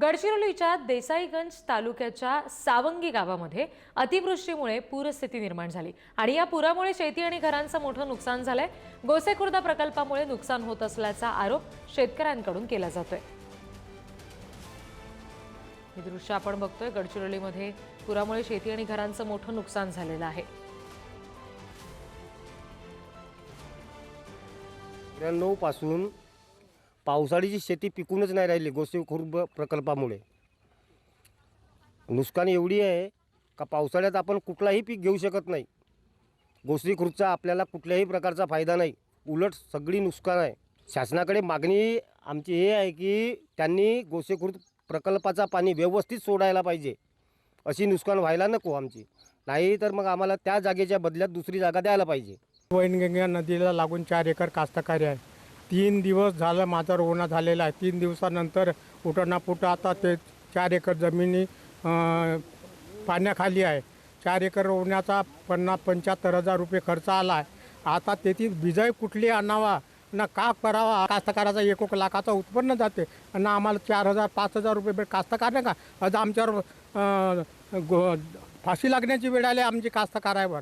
गडचिरोलीच्या देसाईगंज तालुक्याच्या सावंगी गावामध्ये अतिवृष्टीमुळे पूरस्थिती निर्माण झाली. आणि या पुरामुळे शेती आणि घरांचं मोठं नुकसान झालंय. गोसेखुर्दा प्रकल्पामुळे नुकसान होत असल्याचा आरोप शेतकऱ्यांकडून केला जातोय. हे दृश्य आपण बघतोय. गडचिरोलीमध्ये पुरामुळे शेती आणि घरांचं मोठं नुकसान झालेलं आहे. त्र्याण्णवपासून पावसाळीची शेती पिकूनच नाही राहिली गोसेखुर्द प्रकल्पामुळे. नुकसान एवढी आहे का पावसाळ्यात आपण कुठलाही पीक घेऊ शकत नाही. गोसेखुर्दचा आपल्याला कुठल्याही प्रकारचा फायदा नाही. उलट सगळी नुकसान आहे. शासनाकडे मागणी आमची हे आहे की त्यांनी गोसेखुर्द प्रकल्पाचा पाणी व्यवस्थित सोडायला पाहिजे. अशी नुकसान व्हायला नको आमची. नाही तर मग आम्हाला त्या जागेच्या बदल्यात दुसरी जागा द्यायला पाहिजे. वैनगंगा नदीला लागून चार एकर कास्तकारी आहे. तीन दिवस झालं माझा रोवणा झालेला आहे. तीन दिवसानंतर उठणा पुटं आता ते चार एकर जमिनी पाण्याखाली आहे. चार एकर रोवण्याचा पन्नास पंच्याहत्तर हजार रुपये खर्च आला आहे. आता त्याची बिजाई कुठली आणावा ना का करावा कास्तकाराचा एक एक लाखाचं उत्पन्न जाते. आणि आम्हाला चार हजार पाच हजार रुपये भेट कास्तकार नाही का? आज आमच्यावर गो फाशी लागण्याची वेळ आली आमची कास्तकारावर